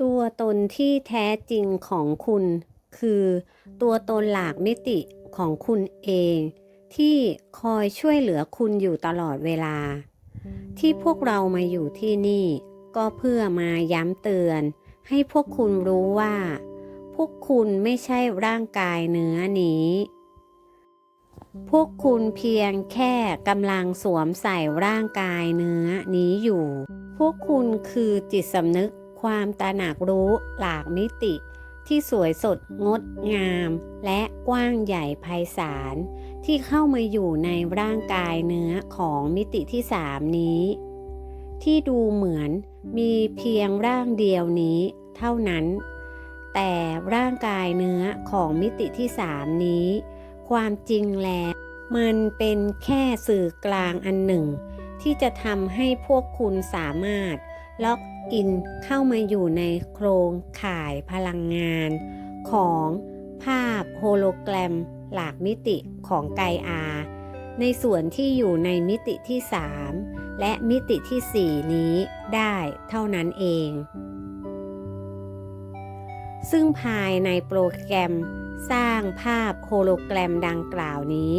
ตัวตนที่แท้จริงของคุณ คือตัวตนหลากมิติของคุณเอง ที่คอยช่วยเหลือคุณอยู่ตลอดเวลา ที่พวกเรามาอยู่ที่นี่ ก็เพื่อมาย้ำเตือน ให้พวกคุณรู้ว่า พวกคุณไม่ใช่ร่างกายเนื้อนี้ พวกคุณเพียงแค่กำลังสวมใส่ร่างกายเนื้อนี้อยู่ พวกคุณคือจิตสำนึก ความตระหนักรู้หลากมิติ ที่สวยสดงดงาม และกว้างใหญ่ไพศาลที่เข้ามาอยู่ในร่างกายเนื้อของมิติที่สามนี้ ที่ดูเหมือนมีเพียงร่างเดียวนี้เท่านั้น แต่ร่างกายเนื้อของมิติที่สามนี้ ความจริงแล้ว มันเป็นแค่สื่อกลางอันหนึ่ง ที่จะทำให้พวกคุณสามารถล็อก อินเข้ามาอยู่ในโครงข่ายพลังงาน ของภาพโฮโลแกรมหลากมิติของไกอา ในส่วนที่อยู่ในมิติที่ 3 และมิติที่ 4 นี้ได้เท่านั้นเอง ซึ่งภายในโปรแกรมสร้างภาพโฮโลแกรมดังกล่าวนี้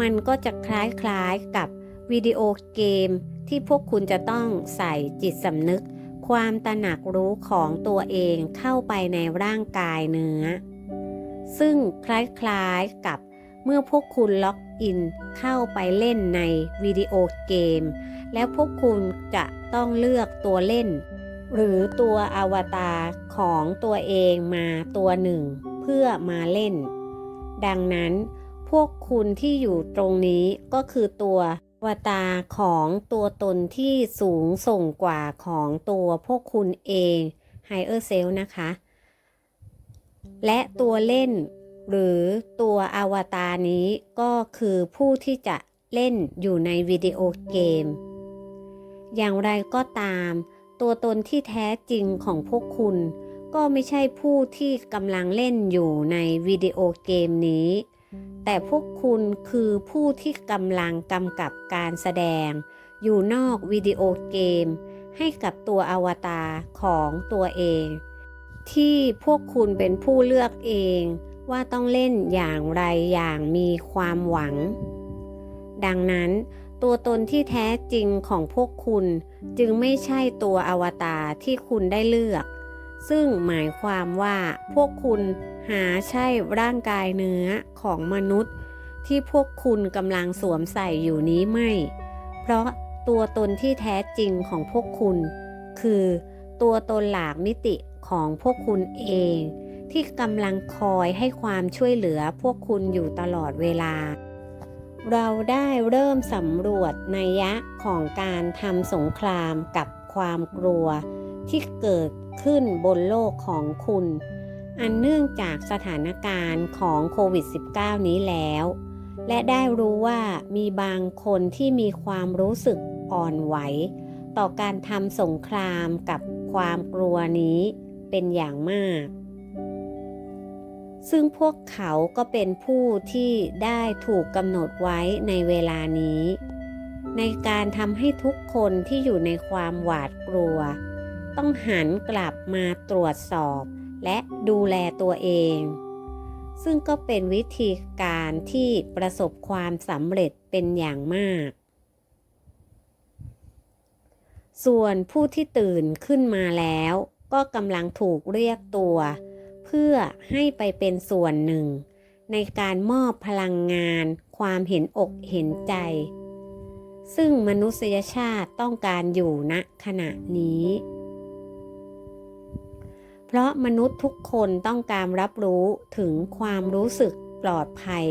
มันก็จะคล้ายๆกับวิดีโอเกมที่พวกคุณจะต้องใส่จิตสำนึก ความตระหนักรู้ของตัวเองเข้าไปในร่างกายเนื้อ ซึ่งคล้ายๆกับเมื่อพวกคุณล็อกอินเข้าไปเล่นในวิดีโอเกม แล้วพวกคุณจะต้องเลือกตัวเล่น หรือตัวอวตารของตัวเองมาตัวหนึ่ง เพื่อมาเล่น ดังนั้นพวกคุณที่อยู่ตรงนี้ก็คือตัว วตารของตัวตนที่สูงส่งกว่าของตัวพวกคุณเอง Higher Self นะคะ และตัวเล่นหรือตัวอวตารนี้ก็คือผู้ที่จะเล่นอยู่ในวิดีโอเกม อย่างไรก็ตาม ตัวตนที่แท้จริงของพวกคุณ ก็ไม่ใช่ผู้ที่กำลังเล่นอยู่ในวิดีโอเกมนี้ แต่พวกคุณคือผู้ที่กำลังกำกับการแสดง อยู่นอกวิดีโอเกม ให้กับตัวอวตารของตัวเอง ที่พวกคุณเป็นผู้เลือกเองว่าต้องเล่นอย่างไรอย่างมีความหวัง ดังนั้นตัวตนที่แท้จริงของพวกคุณจึงไม่ใช่ตัวอวตารที่คุณได้เลือก ซึ่งหมายความว่าพวกคุณ หาใช่ร่างกายเนื้อของมนุษย์ ที่พวกคุณกำลังสวมใส่อยู่นี้ไม่ เพราะตัวตนที่แท้จริงของพวกคุณ คือตัวตนหลากมิติของพวกคุณเอง ที่กำลังคอยให้ความช่วยเหลือพวกคุณอยู่ตลอดเวลา เราได้เริ่มสำรวจนัยยะของการทำสงครามกับความกลัว ที่เกิดขึ้นบนโลกของคุณ อันเนื่องจากสถานการณ์ของโควิด -19 นี้แล้ว และได้รู้ว่ามีบางคนที่มีความรู้สึกอ่อนไหว ต่อการทำสงครามกับความกลัวนี้เป็นอย่างมาก ซึ่งพวกเขาก็เป็นผู้ที่ได้ถูกกำหนดไว้ในเวลานี้ ในการทำให้ทุกคนที่อยู่ในความหวาดกลัว ต้องหันกลับมาตรวจสอบ และดูแลตัวเอง ซึ่งก็เป็นวิธีการที่ประสบความสำเร็จเป็นอย่างมาก ส่วนผู้ที่ตื่นขึ้นมาแล้วก็กำลังถูกเรียกตัว เพื่อให้ไปเป็นส่วนหนึ่ง ในการมอบพลังงาน ความเห็นอกเห็นใจ ซึ่งมนุษยชาติต้องการอยู่ณขณะนี้ เพราะมนุษย์ทุกคนต้องการรับรู้ถึงความรู้สึกปลอดภัย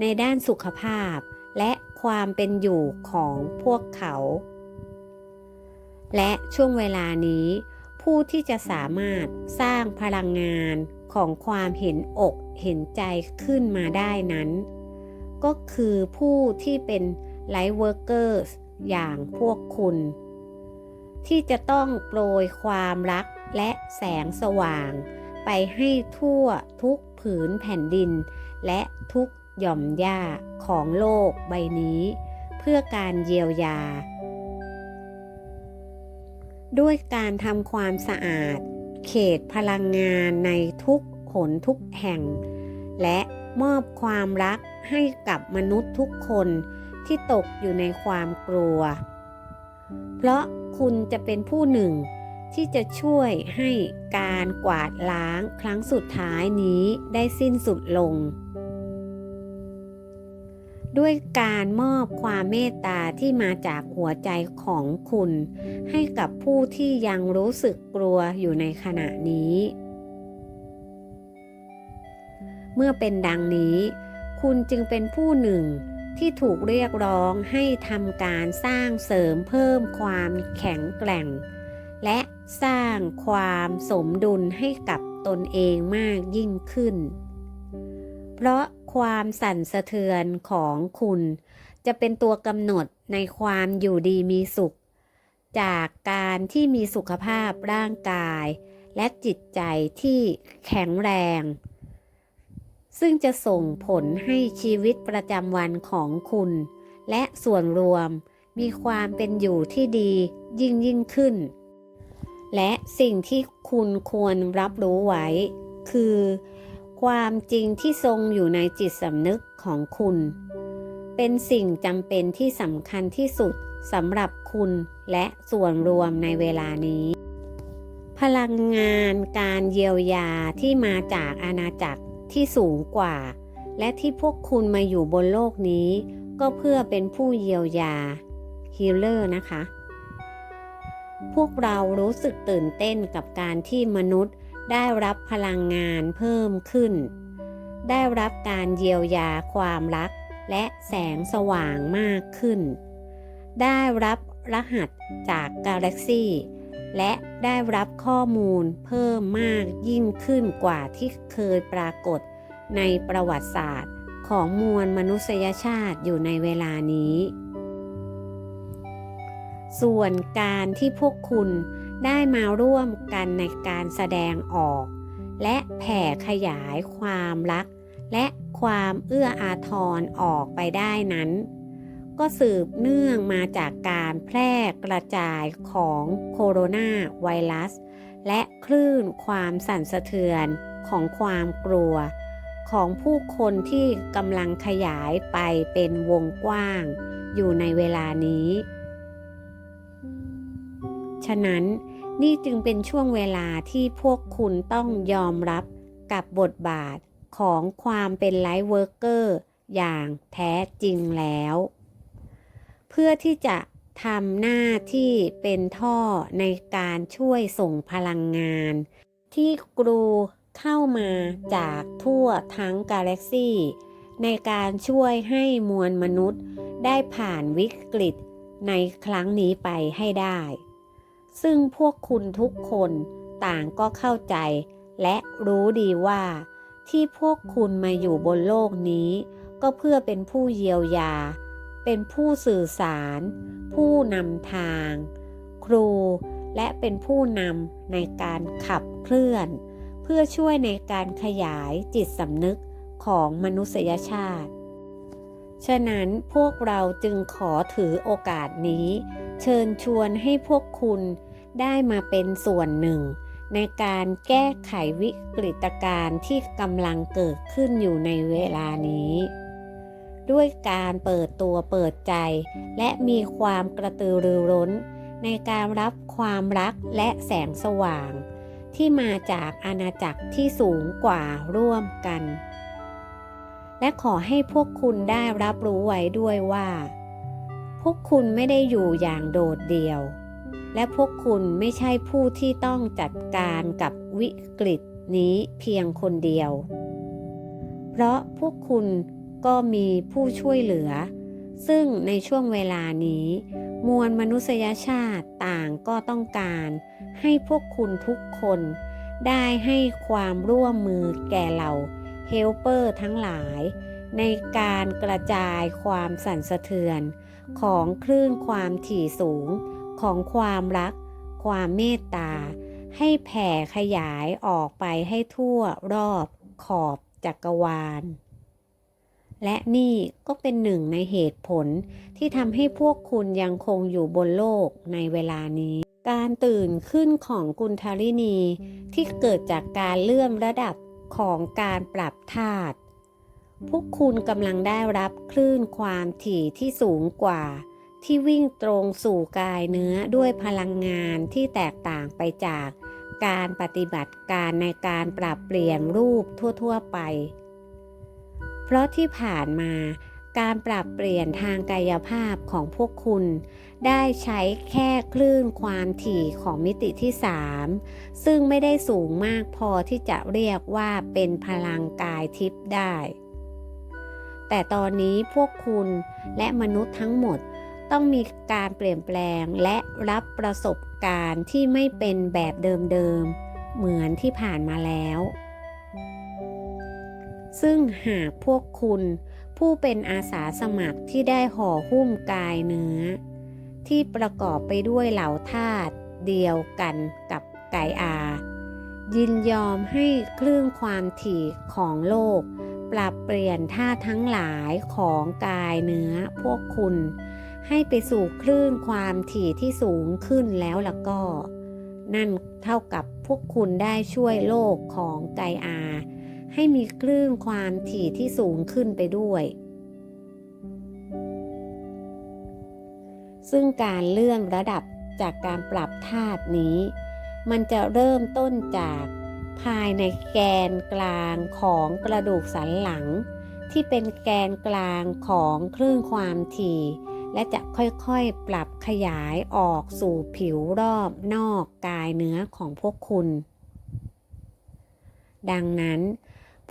ในด้านสุขภาพ และความเป็นอยู่ของพวกเขา และช่วงเวลานี้ ผู้ที่จะสามารถสร้างพลังงานของความเห็นอกเห็นใจขึ้นมาได้นั้น ก็คือผู้ที่เป็นไลท์เวิร์กเกอร์อย่างพวกคุณ ที่จะต้องโปรยความรัก และแสงสว่าง ไปให้ทั่วทุกผืนแผ่นดิน และทุกหย่อมหญ้าของโลกใบนี้ เพื่อการเยียวยา ด้วยการทำความสะอาด เขตพลังงานในทุกหนทุกแห่ง และมอบความรักให้กับมนุษย์ทุกคนที่ตกอยู่ในความกลัว เพราะคุณจะเป็นผู้หนึ่ง ที่จะช่วยให้การกวาดล้างครั้งสุดท้ายนี้ได้สิ้นสุดลง ด้วยการมอบความเมตตาที่มาจากหัวใจของคุณ ให้กับผู้ที่ยังรู้สึกกลัวอยู่ในขณะนี้ เมื่อเป็นดังนี้ คุณจึงเป็นผู้หนึ่งที่ถูกเรียกร้องให้ทำการสร้างเสริมเพิ่มความแข็งแกร่ง และ สร้างความสมดุลให้กับตนเองมากยิ่งขึ้น เพราะความสั่นสะเทือนของคุณ จะเป็นตัวกำหนดในความอยู่ดีมีสุข จากการที่มีสุขภาพร่างกาย และจิตใจที่แข็งแรง ซึ่งจะส่งผลให้ชีวิตประจำวันของคุณ และส่วนรวมมีความเป็นอยู่ที่ดียิ่งยิ่งขึ้น และสิ่งที่คุณควรรับรู้ไว้ คือ ความจริงที่ทรงอยู่ในจิตสำนึกของคุณ เป็นสิ่งจำเป็นที่สำคัญที่สุดสำหรับคุณและส่วนรวมในเวลานี้ พลังงานการเยียวยาที่มาจากอาณาจักรที่สูงกว่า และที่พวกคุณมาอยู่บนโลกนี้ ก็เพื่อเป็นผู้เยียวยาฮีลเลอร์นะคะ พวกเรารู้สึกตื่นเต้นกับการที่มนุษย์ได้รับพลังงานเพิ่มขึ้น ได้รับการเยียวยาความรักและแสงสว่างมากขึ้น ได้รับรหัสจากกาแล็กซี่ และได้รับข้อมูลเพิ่มมากยิ่งขึ้นกว่าที่เคยปรากฏในประวัติศาสตร์ของมวลมนุษยชาติอยู่ในเวลานี้ ส่วนการที่พวกคุณได้มาร่วมกันในการแสดงออก และแผ่ขยายความรัก และความเอื้ออาทรออกไปได้นั้น ก็สืบเนื่องมาจากการแพร่กระจายของโคโรนาไวรัส และคลื่นความสั่นสะเทือนของความกลัว ของผู้คนที่กำลังขยายไปเป็นวงกว้าง อยู่ในเวลานี้ ฉะนั้นนี่จึงเป็นช่วงเวลาที่พวกคุณต้องยอมรับกับบทบาทของความเป็นไลฟ์เวิร์กเกอร์อย่างแท้จริงแล้ว เพื่อที่จะทำหน้าที่เป็นท่อในการช่วยส่งพลังงาน ที่กรูเข้ามาจากทั่วทั้งกาแล็กซี่ ในการช่วยให้มวลมนุษย์ได้ผ่านวิกฤตในครั้งนี้ไปให้ได้ ซึ่งพวกคุณทุกคนต่างก็เข้าใจ และรู้ดีว่า ที่พวกคุณมาอยู่บนโลกนี้ ก็เพื่อเป็นผู้เยียวยา เป็นผู้สื่อสาร ผู้นำทาง ครูและเป็นผู้นำในการขับเคลื่อน เพื่อช่วยในการขยายจิตสำนึกของมนุษยชาติ ฉะนั้นพวกเราจึงขอถือโอกาสนี้ เชิญชวนให้พวกคุณได้มาเป็นส่วนหนึ่ง ในการแก้ไขวิกฤตการณ์ที่กำลังเกิดขึ้นอยู่ในเวลานี้ ด้วยการเปิดตัวเปิดใจ และมีความกระตือรือร้น ในการรับความรักและแสงสว่าง ที่มาจากอาณาจักรที่สูงกว่าร่วมกัน และขอให้พวกคุณได้รับรู้ไว้ด้วยว่า พวกคุณไม่ได้อยู่อย่างโดดเดี่ยว และพวกคุณไม่ใช่ผู้ที่ต้องจัดการกับวิกฤตนี้เพียงคนเดียว เพราะพวกคุณก็มีผู้ช่วยเหลือ ซึ่งในช่วงเวลานี้ มวลมนุษยชาติต่างก็ต้องการ ให้พวกคุณทุกคน ได้ให้ความร่วมมือแก่เหล่าเฮลเปอร์ทั้งหลาย ในการกระจายความสั่นสะเทือน ของคลื่นความถี่สูง ของความรัก ความเมตตา ให้แผ่ขยายออกไปให้ทั่วรอบขอบจักรวาล และนี่ก็เป็นหนึ่งในเหตุผลที่ทำให้พวกคุณยังคงอยู่บนโลกในเวลานี้ การตื่นขึ้นของกุณธารินีที่เกิดจากการเลื่อนระดับของการปรับธาตุ พวกคุณกำลังได้รับคลื่นความถี่ที่สูงกว่า ที่วิ่งตรงสู่กายเนื้อด้วยพลังงานที่แตกต่างไปจากการปฏิบัติการในการปรับเปลี่ยนรูปทั่ว ๆ ไป เพราะที่ผ่านมาการปรับเปลี่ยนทางกายภาพของพวกคุณ ได้ใช้แค่คลื่นความถี่ของมิติที่ 3 ซึ่งไม่ได้สูงมากพอที่จะเรียกว่าเป็นพลังกายทิพย์ได้ แต่ตอนนี้พวกคุณและมนุษย์ทั้งหมดต้องมีการเปลี่ยนแปลงและรับประสบการณ์ที่ไม่เป็นแบบเดิมๆ เหมือนที่ผ่านมาแล้ว ซึ่งหากพวกคุณผู้เป็นอาสาสมัครที่ได้ห่อหุ้มกายเนื้อ ที่ประกอบไปด้วยเหล่าธาตุเดียวกันกับไกอา ยินยอมให้คลื่นความถี่ของโลก ปรับเปลี่ยนธาทั้งหลายของกายเนื้อพวกคุณ ให้ไปสู่คลื่นความถี่ที่สูงขึ้นแล้วล่ะก็ นั่นเท่ากับพวกคุณได้ช่วยโลกของไกอา ให้มีคลื่นความถี่ที่สูงขึ้นไปด้วย ซึ่งการเลื่อนระดับจากการปรับธาตุนี้ มันจะเริ่มต้นจาก ภายในแกนกลางของกระดูกสันหลัง ที่เป็นแกนกลางของคลื่นความถี่ และจะค่อยๆปรับขยายออกสู่ผิวรอบนอกกายเนื้อของพวกคุณ ดังนั้น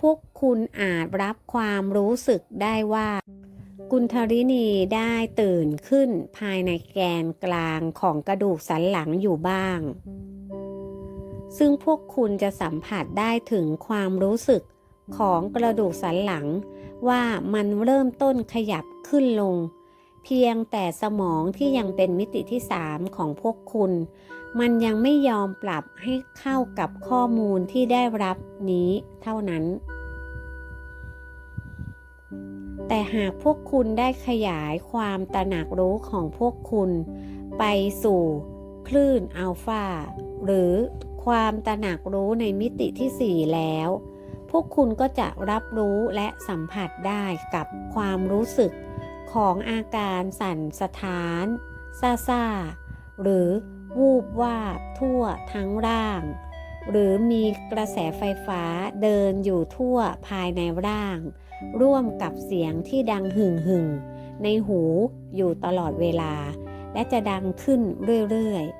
พวกคุณอาจรับความรู้สึกได้ว่ากุณธรินีได้ตื่นขึ้นภายในแกนกลางของกระดูกสันหลังอยู่บ้าง ซึ่งพวกคุณจะสัมผัสได้ถึงความรู้สึกของกระดูกสันหลัง ว่ามันเริ่มต้นขยับขึ้นลง เพียงแต่สมองที่ยังเป็นมิติที่สามของพวกคุณ มันยังไม่ยอมปรับให้เข้ากับข้อมูลที่ได้รับนี้เท่านั้น แต่หากพวกคุณได้ขยายความตระหนักรู้ของพวกคุณ ไปสู่คลื่นอัลฟาหรือ ความตระหนักรู้ในมิติที่ 4 แล้ว พวกคุณก็จะรับรู้และสัมผัสได้กับความรู้สึกของอาการสั่นสะท้านซาซาหรือวูบวาบทั่วทั้งร่าง หรือมีกระแสไฟฟ้าเดินอยู่ทั่วภายในร่าง ร่วมกับเสียงที่ดังหึ่งหึ่งในหูอยู่ตลอดเวลา และจะดังขึ้นเรื่อยๆ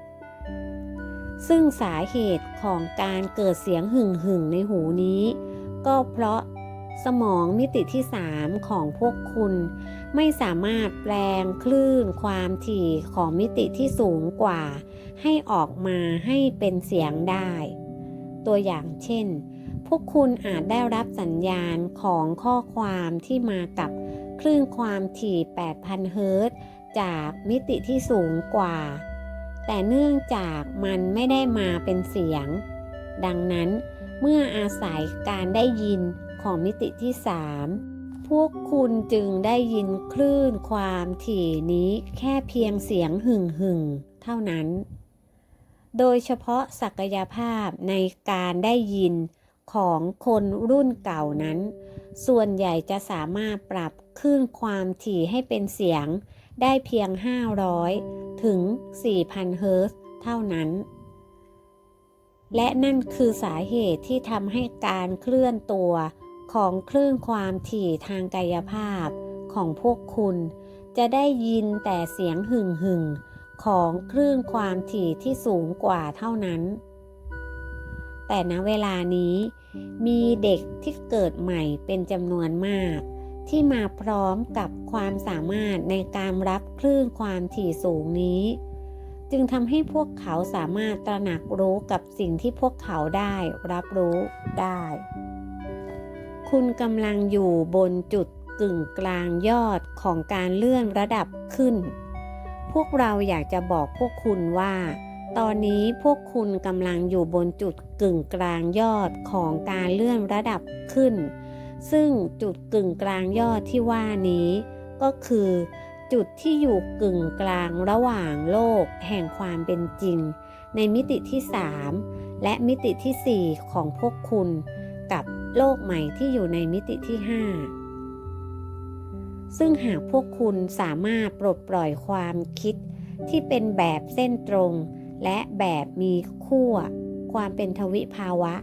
ซึ่งสาเหตุของการเกิดเสียงหึ่งหึ่งๆในหูนี้ ก็เพราะสมองมิติที่ 3 ของพวกคุณ ไม่สามารถแปลงคลื่นความถี่ของมิติที่สูงกว่า ให้ออกมาให้เป็นเสียงได้ ตัวอย่างเช่น พวกคุณอาจได้รับสัญญาณของข้อความที่มากับคลื่นความถี่ 8,000 เฮิรตซ์จากมิติที่สูงกว่า แต่เนื่องจากมันไม่ได้มาเป็นเสียง ดังนั้นเมื่ออาศัยการได้ยินของมิติที่3พวกคุณจึงได้ยินคลื่นความถี่นี้แค่เพียงเสียงหึ่งหึ่งๆเท่านั้น โดยเฉพาะศักยภาพในการได้ยินของคนรุ่นเก่านั้น ส่วนใหญ่จะสามารถปรับคลื่นความถี่ให้เป็นเสียงได้เพียง 500 ถึง 4,000 เฮิร์ตเท่านั้น และนั่นคือสาเหตุที่ทำให้การเคลื่อนตัวของคลื่นความถี่ทางกายภาพของพวกคุณ จะได้ยินแต่เสียงหึ่งหึ่งๆของคลื่นความถี่ที่สูงกว่าเท่านั้น แต่ณเวลานี้มีเด็กที่เกิดใหม่เป็นจำนวนมาก ที่มาพร้อมกับความสามารถในการรับคลื่นความถี่สูงนี้ จึงทำให้พวกเขาสามารถตระหนักรู้กับสิ่งที่พวกเขาได้รับรู้ได้ คุณกำลังอยู่บนจุดกึ่งกลางยอดของการเลื่อนระดับขึ้น พวกเราอยากจะบอกพวกคุณว่า ตอนนี้พวกคุณกำลังอยู่บนจุดกึ่งกลางยอดของการเลื่อนระดับขึ้น ซึ่งจุดกึ่งกลางยอดที่ว่านี้ ก็คือ จุดที่อยู่กึ่งกลางระหว่างโลกแห่งความเป็นจริง ในมิติที่ 3 และมิติที่ 4 ของพวกคุณ กับโลกใหม่ที่อยู่ในมิติที่ 5 ซึ่งหากพวกคุณสามารถปลดปล่อยความคิดที่เป็นแบบเส้นตรง และแบบมีขั้วความเป็นทวิภาวะ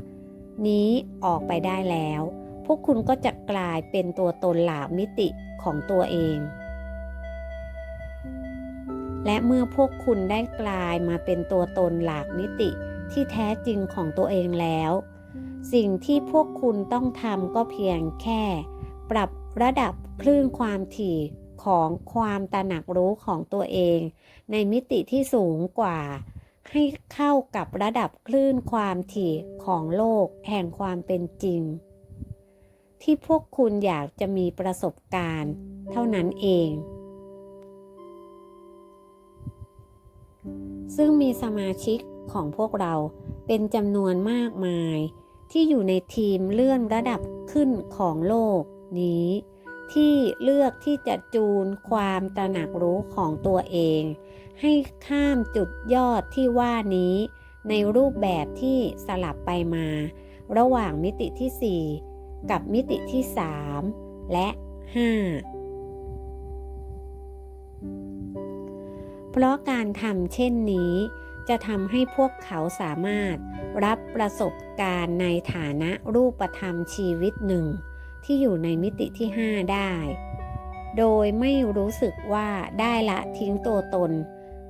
นี้ออกไปได้แล้ว พวกคุณก็จะกลายเป็นตัวตนหลากมิติของตัวเอง และเมื่อพวกคุณได้กลายมาเป็นตัวตนหลากมิติที่แท้จริงของตัวเองแล้ว สิ่งที่พวกคุณต้องทำก็เพียงแค่ ปรับระดับคลื่นความถี่ของความตระหนักรู้ของตัวเอง ในมิติที่สูงกว่า ให้เข้ากับระดับคลื่นความถี่ของโลกแห่งความเป็นจริง ที่พวกคุณอยากจะมีประสบการณ์ เท่านั้นเอง ซึ่งมีสมาชิกของพวกเราเป็นจำนวนมากมาย ที่อยู่ในทีมเลื่อนระดับขึ้นของโลกนี้ ที่เลือกที่จะจูนความตระหนักรู้ของตัวเอง ให้ข้ามจุดยอดที่ว่านี้ ในรูปแบบที่สลับไปมา ระหว่างมิติที่ 4 กับมิติที่ 3 และ 5 เพราะการทำเช่นนี้ จะทำให้พวกเขาสามารถรับประสบการณ์ในฐานะรูปธรรมชีวิตหนึ่ง ที่อยู่ในมิติที่ 5 ได้ โดยไม่รู้สึกว่าได้ละทิ้งตัวตน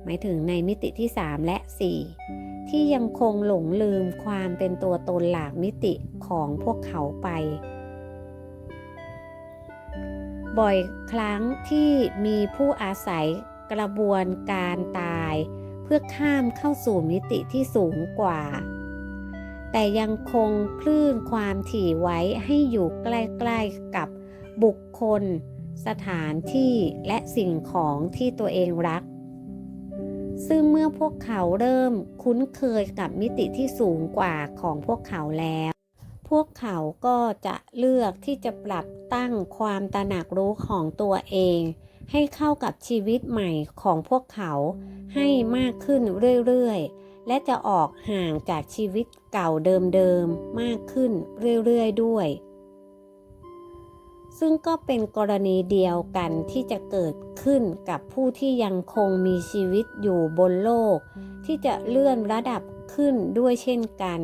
หมายถึงในมิติที่ 3 และ 4 ที่ยังคงหลงลืมความเป็นตัวตนหลากมิติของพวกเขาไป บ่อยครั้งที่มีผู้อาศัยกระบวนการตาย เพื่อข้ามเข้าสู่มิติที่สูงกว่า แต่ยังคงคลื่นความถี่ไว้ให้อยู่ใกล้ๆกับบุคคล สถานที่และสิ่งของที่ตัวเองรัก ซึ่งเมื่อพวกเขาเริ่มคุ้นเคยกับมิติที่สูงกว่าของพวกเขาแล้ว พวกเขาก็จะเลือกที่จะปรับตั้งความตระหนักรู้ของตัวเอง ให้เข้ากับชีวิตใหม่ของพวกเขาให้มากขึ้นเรื่อยๆ และจะออกห่างจากชีวิตเก่าเดิมๆ มากขึ้นเรื่อยๆ ด้วย ซึ่งก็เป็นกรณีเดียวกันที่จะเกิดขึ้นกับผู้ที่ยังคงมีชีวิตอยู่บนโลก ที่จะเลื่อนระดับขึ้นด้วยเช่นกัน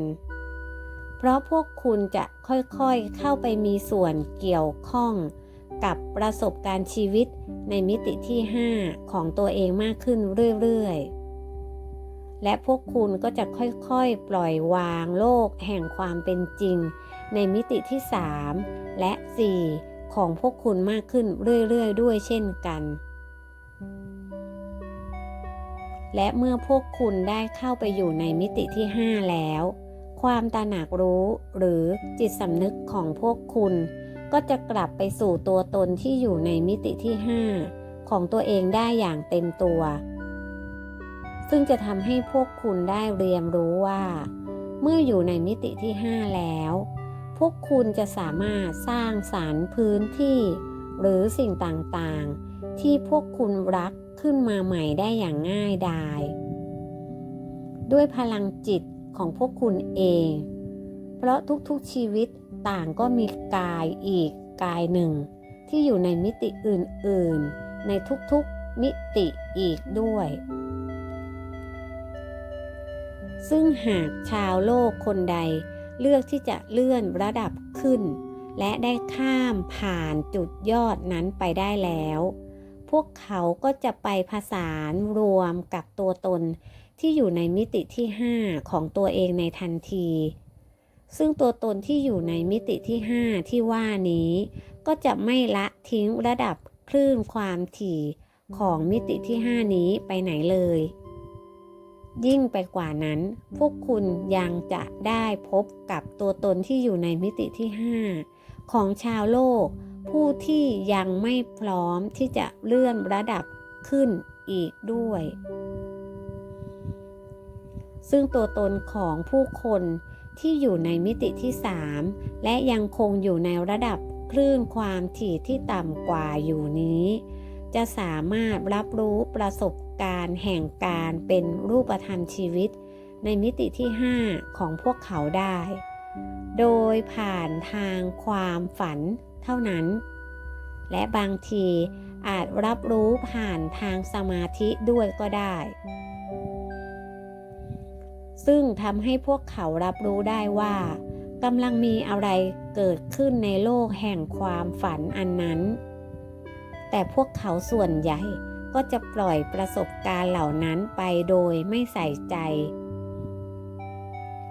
เพราะพวกคุณจะค่อยๆเข้าไปมีส่วนเกี่ยวข้องกับประสบการณ์ชีวิตในมิติที่ 5 ของตัวเองมากขึ้นเรื่อยๆ และพวกคุณก็จะค่อยๆ ปล่อยวางโลกแห่งความเป็นจริง ในมิติที่ 3 และ 4 ของพวกคุณมากขึ้นเรื่อยๆด้วยเช่นกัน และเมื่อพวกคุณได้เข้าไปอยู่ในมิติที่ 5 แล้ว ความตระหนักรู้หรือจิตสำนึกของพวกคุณ ก็จะกลับไปสู่ตัวตนที่อยู่ในมิติที่ 5 ของตัวเองได้อย่างเต็มตัว ซึ่งจะทำให้พวกคุณได้เรียนรู้ว่า เมื่ออยู่ในมิติที่ 5 แล้ว พวกคุณจะสามารถสร้างสารรค์พื้นที่ หรือสิ่งต่างๆ ที่พวกคุณรักขึ้นมาใหม่ได้อย่างง่ายดาย ด้วยพลังจิตของพวกคุณเอง เพราะทุกๆชีวิตต่างก็มีกายอีกกายหนึ่ง ที่อยู่ในมิติอื่นๆ ในทุกๆมิติอีกด้วย ซึ่งหากชาวโลกคนใด เลือกที่จะเลื่อนระดับขึ้น และได้ข้ามผ่านจุดยอดนั้นไปได้แล้ว พวกเขาก็จะไปผสานรวมกับตัวตนที่อยู่ในมิติที่ 5 ของตัวเองในทันที ซึ่งตัวตนที่อยู่ในมิติที่ 5 ที่ว่านี้ ก็จะไม่ละทิ้งระดับคลื่นความถี่ของมิติที่ 5 นี้ไปไหนเลย ยิ่งไปกว่านั้น พวกคุณยังจะได้พบกับตัวตนที่อยู่ในมิติที่ 5 ของชาวโลก ผู้ที่ยังไม่พร้อมที่จะเลื่อนระดับขึ้นอีกด้วย ซึ่งตัวตนของผู้คนที่อยู่ในมิติที่ 3 และยังคงอยู่ในระดับคลื่นความถี่ที่ต่ำกว่าอยู่นี้จจะสามารถรับรู้ประสบ การแห่งการเป็นรูปธรรมชีวิต ในมิติที่ 5 ของพวกเขาได้ โดยผ่านทางความฝันเท่านั้น และบางทีอาจรับรู้ผ่านทางสมาธิด้วยก็ได้ ซึ่งทำให้พวกเขารับรู้ได้ว่ากำลังมีอะไรเกิดขึ้นในโลกแห่งความฝันอันนั้น แต่พวกเขาส่วนใหญ่ ก็จะปล่อยประสบการณ์เหล่านั้นไปโดยไม่ใส่ใจ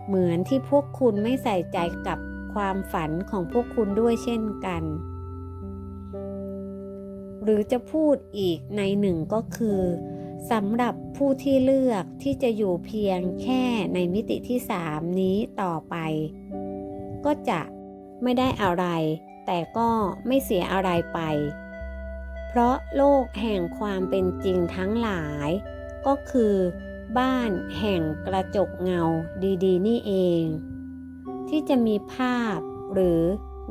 เหมือนที่พวกคุณไม่ใส่ใจกับความฝันของพวกคุณด้วยเช่นกัน หรือจะพูดอีกในหนึ่งก็คือสำหรับผู้ที่เลือกที่จะอยู่เพียงแค่ในมิติที่สามนี้ต่อไป ก็จะไม่ได้อะไร แต่ก็ไม่เสียอะไรไป เพราะโลกแห่งความเป็นจริงทั้งหลาย ก็คือ บ้านแห่งกระจกเงาดีๆ นี่เอง ที่จะมีภาพหรือ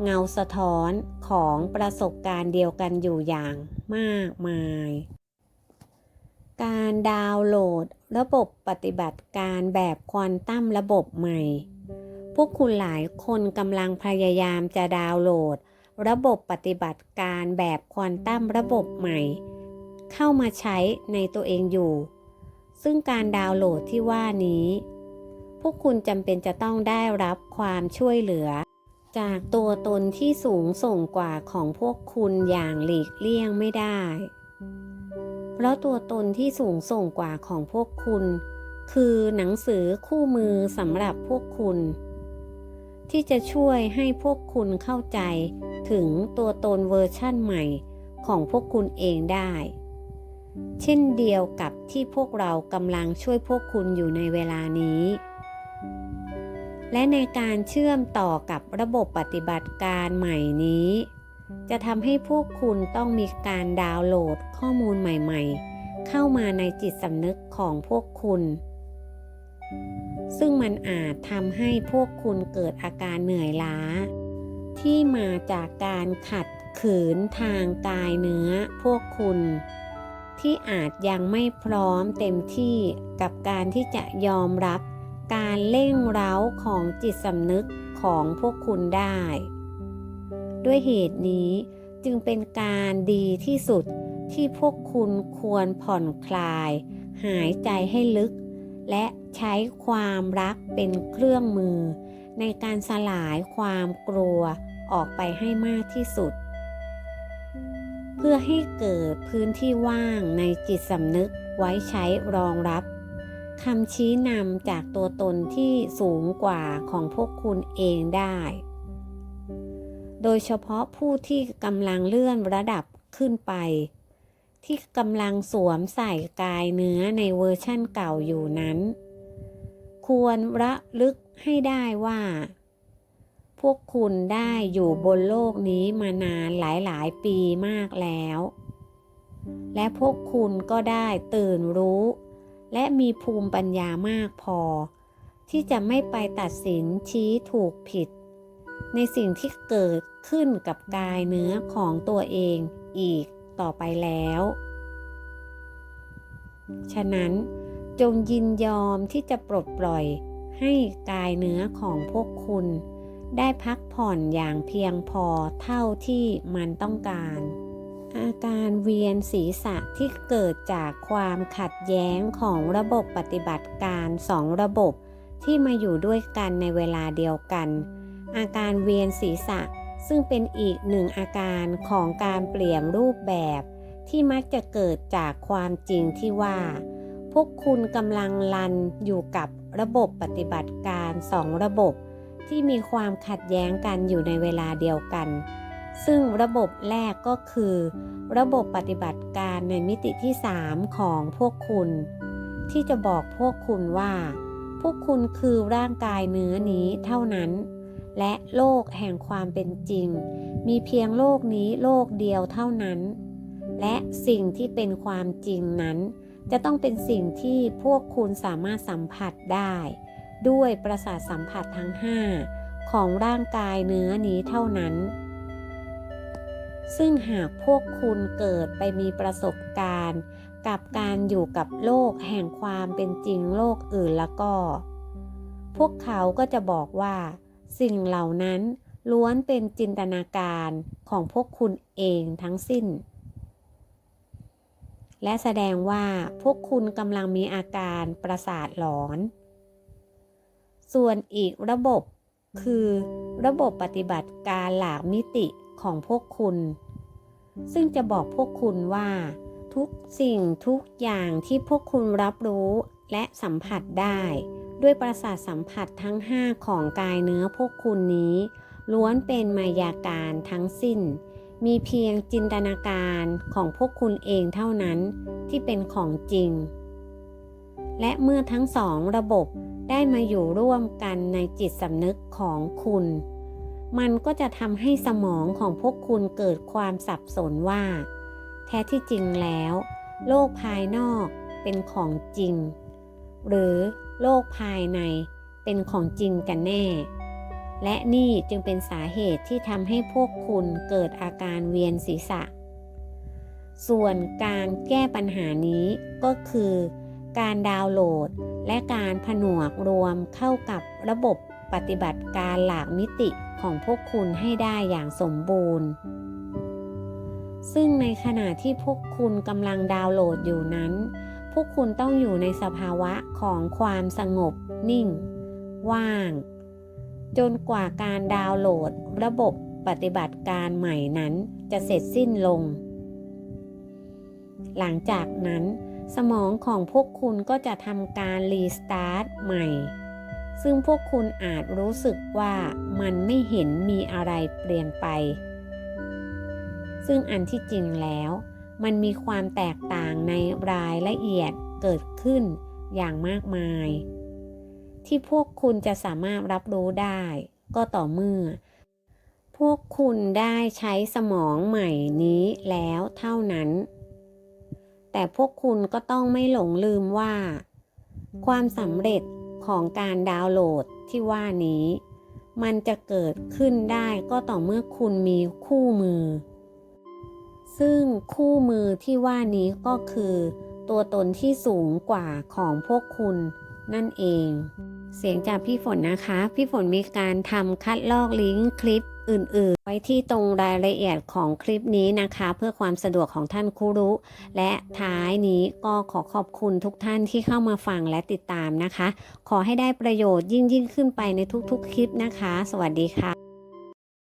เงาสะท้อนของประสบการณ์เดียวกันอยู่อย่างมากมาย การดาวน์โหลดระบบปฏิบัติการแบบควอนตัมระบบใหม่ พวกคุณหลายคนกำลังพยายามจะดาวน์โหลด ระบบปฏิบัติการแบบควอนตัมระบบใหม่ เข้ามาใช้ในตัวเองอยู่ ซึ่งการดาวน์โหลดที่ว่านี้ พวกคุณจำเป็นจะต้องได้รับความช่วยเหลือ จากตัวตนที่สูงส่งกว่าของพวกคุณอย่างหลีกเลี่ยงไม่ได้ เพราะตัวตนที่สูงส่งกว่าของพวกคุณ คือหนังสือคู่มือสำหรับพวกคุณที่จะช่วยให้พวกคุณเข้าใจ ถึงตัวตนเวอร์ชั่นใหม่ของพวกคุณเองได้ เช่นเดียวกับที่พวกเรากำลังช่วยพวกคุณอยู่ในเวลานี้ และในการเชื่อมต่อกับระบบปฏิบัติการใหม่นี้ จะทำให้พวกคุณต้องมีการดาวน์โหลดข้อมูลใหม่ๆ เข้ามาในจิตสำนึกของพวกคุณ ซึ่งมันอาจทำให้พวกคุณเกิดอาการเหนื่อยล้า ที่มาจากการขัดขืนทางกายเนื้อพวกคุณ ที่อาจยังไม่พร้อมเต็มที่กับการที่จะยอมรับการเร่งเร้าของจิตสำนึกของพวกคุณได้ ด้วยเหตุนี้จึงเป็นการดีที่สุดที่พวกคุณควรผ่อนคลาย หายใจให้ลึก และใช้ความรักเป็นเครื่องมือ ในการสลายความกลัวออกไปให้มากที่สุด เพื่อให้เกิดพื้นที่ว่างในจิตสำนึกไว้ใช้รองรับคำชี้นำจากตัวตนที่สูงกว่าของพวกคุณเองได้ โดยเฉพาะผู้ที่กำลังเลื่อนระดับขึ้นไป ที่กำลังสวมใส่กายเนื้อในเวอร์ชั่นเก่าอยู่นั้น ควรระลึกให้ได้ว่า พวกคุณได้อยู่บนโลกนี้มานานหลายๆปีมากแล้ว และพวกคุณก็ได้ตื่นรู้ และมีภูมิปัญญามากพอ ที่จะไม่ไปตัดสินชี้ถูกผิด ในสิ่งที่เกิดขึ้นกับกายเนื้อของตัวเองอีกต่อไปแล้ว ฉะนั้นจงยินยอมที่จะปลดปล่อย ให้กายเนื้อของพวกคุณ ได้พักผ่อนอย่างเพียงพอเท่าที่มันต้องการ อาการเวียนศีรษะที่เกิดจากความขัดแย้งของระบบปฏิบัติการสองระบบที่มาอยู่ด้วยกันในเวลาเดียวกัน อาการเวียนศีรษะซึ่งเป็นอีกหนึ่งอาการของการเปลี่ยนรูปแบบ ที่มักจะเกิดจากความจริงที่ว่า พวกคุณกำลังลันอยู่กับระบบปฏิบัติการสองระบบที่มีความขัดแย้งกันอยู่ในเวลาเดียวกัน ซึ่งระบบแรกก็คือ ระบบปฏิบัติการในมิติที่ 3 ของพวกคุณ ที่จะบอกพวกคุณว่า พวกคุณคือร่างกายเนื้อนี้เท่านั้น และโลกแห่งความเป็นจริง มีเพียงโลกนี้โลกเดียวเท่านั้น และสิ่งที่เป็นความจริงนั้น จะต้องเป็นสิ่งที่พวกคุณสามารถสัมผัสได้ ด้วยประสาทสัมผัสทั้ง 5 ของร่างกายเนื้อนี้เท่านั้น ซึ่งหากพวกคุณเกิดไปมีประสบการณ์ กับการอยู่กับโลกแห่งความเป็นจริงโลกอื่นแล้วก็ พวกเขาก็จะบอกว่า สิ่งเหล่านั้นล้วนเป็นจินตนาการของพวกคุณเองทั้งสิ้น และแสดงว่าพวกคุณกำลังมีอาการประสาทหลอน ส่วนอีกระบบคือระบบปฏิบัติการหลากมิติของพวกคุณ ซึ่งจะบอกพวกคุณว่า ทุกสิ่งทุกอย่างที่พวกคุณรับรู้และสัมผัสได้ ด้วยประสาทสัมผัสทั้ง 5 ของกายเนื้อพวกคุณนี้ ล้วนเป็นมายาการทั้งสิ้น มีเพียงจินตนาการของพวกคุณเองเท่านั้นที่เป็นของจริง และเมื่อทั้งสองระบบได้มาอยู่ร่วมกันในจิตสำนึกของคุณ มันก็จะทำให้สมองของพวกคุณเกิดความสับสนว่า แท้ที่จริงแล้ว โลกภายนอกเป็นของจริง หรือโลกภายในเป็นของจริงกันแน่ และนี่จึงเป็นสาเหตุที่ทำให้พวกคุณเกิดอาการเวียนศีรษะ ส่วนการแก้ปัญหานี้ก็คือ การดาวน์โหลด และการผนวกรวมเข้ากับระบบปฏิบัติการหลากมิติของพวกคุณให้ได้อย่างสมบูรณ์ ซึ่งในขณะที่พวกคุณกำลังดาวน์โหลดอยู่นั้น พวกคุณต้องอยู่ในสภาวะของความสงบนิ่ง ว่าง จนกว่าการดาวน์โหลดระบบปฏิบัติการใหม่นั้นจะเสร็จสิ้นลง หลังจากนั้นสมองของพวกคุณก็จะทำการรีสตาร์ทใหม่ ซึ่งพวกคุณอาจรู้สึกว่ามันไม่เห็นมีอะไรเปลี่ยนไป ซึ่งอันที่จริงแล้ว มันมีความแตกต่างในรายละเอียดเกิดขึ้นอย่างมากมาย ที่พวกคุณจะสามารถรับรู้ได้ ก็ต่อเมื่อ พวกคุณได้ใช้สมองใหม่นี้แล้วเท่านั้น แต่พวกคุณก็ต้องไม่หลงลืมว่า ความสำเร็จของการดาวน์โหลดที่ว่านี้ มันจะเกิดขึ้นได้ก็ต่อเมื่อคุณมีคู่มือ ซึ่งคู่มือที่ว่านี้ก็คือ ตัวตนที่สูงกว่าของพวกคุณนั่นเอง เสียงจากพี่ฝนนะคะ พี่ฝนมีการทำคัดลอกลิงก์คลิปอื่นๆ ไว้ที่ตรงรายละเอียดของคลิปนี้นะคะ เพื่อความสะดวกของท่านคุรู้และท้ายนี้ก็ขอขอบคุณทุกท่านที่เข้ามาฟังและติดตามนะคะ ขอให้ได้ประโยชน์ยิ่งยิ่งขึ้นไปในทุกๆคลิปนะคะ สวัสดีค่ะ